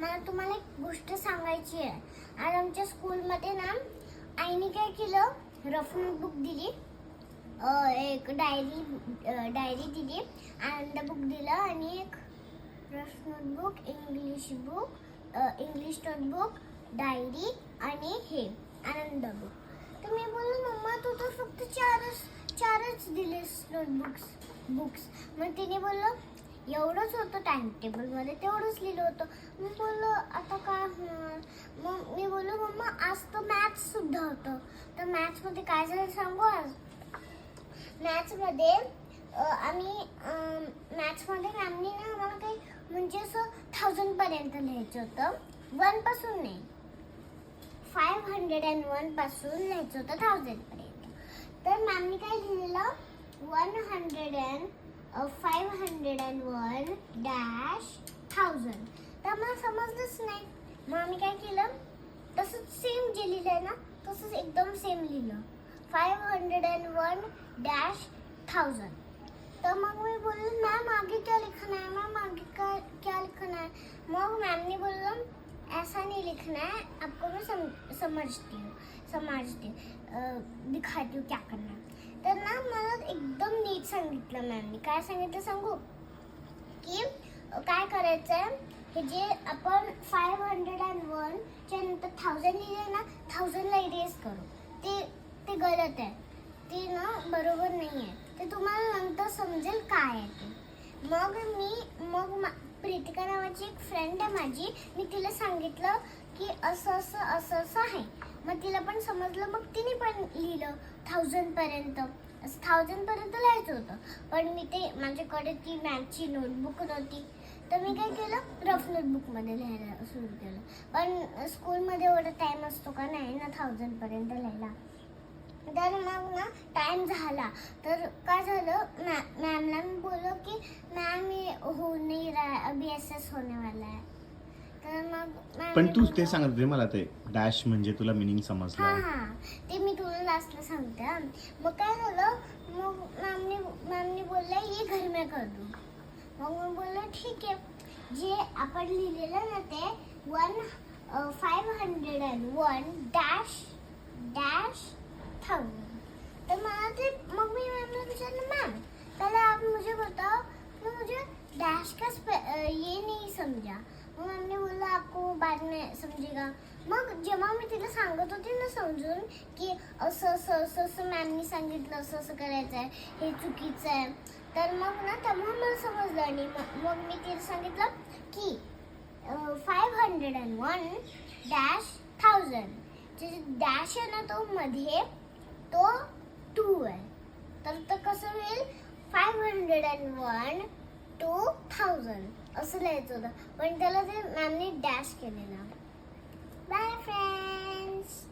मला तुम्हाला एक गोष्ट सांगायची आहे. आज आमच्या स्कूलमध्ये ना आईने काय केलं? रफ नोटबुक दिली. एक डायरी डायरी दिली. आनंद बुक दिलं आणि एक rough notebook English book English notebook diary आणि हे आनंद बुक तर मी बोललो मम्मा तू तर फक्त चारच चारच दिलेस नोटबुक्स बुक्स मग तिने बोललं एवढंच होतं टाइम टेबलमध्ये तेवढंच लिहिलं होतं मी बोललो आता काय होणार मग मी बोललो मम्मा आज तर मॅथ्स सुद्धा होतं. तर मॅथ्समध्ये काय झालं सांगू आज? मॅथ्समध्ये आम्ही मॅथ्समध्ये मॅमनी ना आम्हाला काही म्हणजे असं थाउजंडपर्यंत लिहायचं होतं. वनपासून नाही. फाईव्ह हंड्रेड अँड वनपासून लिहायचं होतं थाउजंडपर्यंत तर मॅमनी काय लिहिलेलं? One hundred and five hundred and one dash thousand तर आम्हाला समजलंच नाही. मग आम्ही काय केलं? तसंच सेम जे लिहिलं आहे ना तसंच एकदम सेम लिहिलं. Five hundred and one dash thousand तर मग मी बोललो मॅम आगे क्या लिखना है? मॅम आगे का क्या लिखना है? मग मॅमने बोललं ऐसा नहीं लिखना है आपको मैं सम, समझती हूँ समझती हूँ, दिखाती हूँ क्या करना तर ना मला एकदम नीट सांगितलं मॅमने काय सांगितलं सांगू? की काय करायचं आहे हे जे आपण फाईव्ह हंड्रेड अँड वन च्या नंतर थाउजंड लिहिले ना थाउजंडला इरेज करू. ते ते गलत आहे. ते ना बरोबर नाही आहे. ते तुम्हाला नंतर समजेल काय आहे ते. मग मी मग मा- प्रीतिका नावाची एक फ्रेंड आहे माझी. मी तिला सांगितलं की असं असं असं असं आहे. मग तिला पण समजलं. मग तिने पण लिहिलं थाउजंडपर्यंत असं थाउजंडपर्यंत लिहायचं होतं. पण मी ते माझ्याकडे ती मॅथची नोटबुक नव्हती. तर मी काय केलं? रफ नोटबुकमध्ये लिहायला सुरू केलं. पण स्कूलमध्ये एवढा टाईम असतो का? नाही ना थाउजंडपर्यंत लिहायला. तर मग ना टाइम झाला. तर काय झालं? मॅ मॅमला मी बोललो की मॅम ये हो नहीं रहा है अभी एस होने वाला है तर मग पण तू ते बोललं- सांगत होते मला ते डॅश म्हणजे तुला मिनिंग हा समजलं. हा ते मी तुला लास्टला सांगते हा. मग काय झालं? मग मॅमने मॅमने बोलल्या ये घर में कर दू. मग मी बोललो ठीक आहे. जे आपण लिहिलेलं ना ते one five hundred and one dash dash thousand तर मला ते म्हणजे मग मी मॅमला विचारलं मॅम पहले आप मुझे बताओ कि मुझे डैश का स्पे- ये नहीं समझा मग मॅमने बोललं आपको बाद में समजेगा मग जेव्हा मी तिला सांगत होते ना समजून की असं असं असं असं मॅमनी सांगितलं असं असं करायचं आहे हे चुकीचं आहे. तर मग ना तेव्हा मला समजलं आणि मग मग मी तिला सांगितलं की five hundred and one dash thousand जे डॅश आहे ना तो मध्ये तो टू आहे. तर तर कसं होईल? Five hundred and one two thousand असं लिहायचं होतं. पण त्याला ते मॅमने डॅश केलेला. Bye friends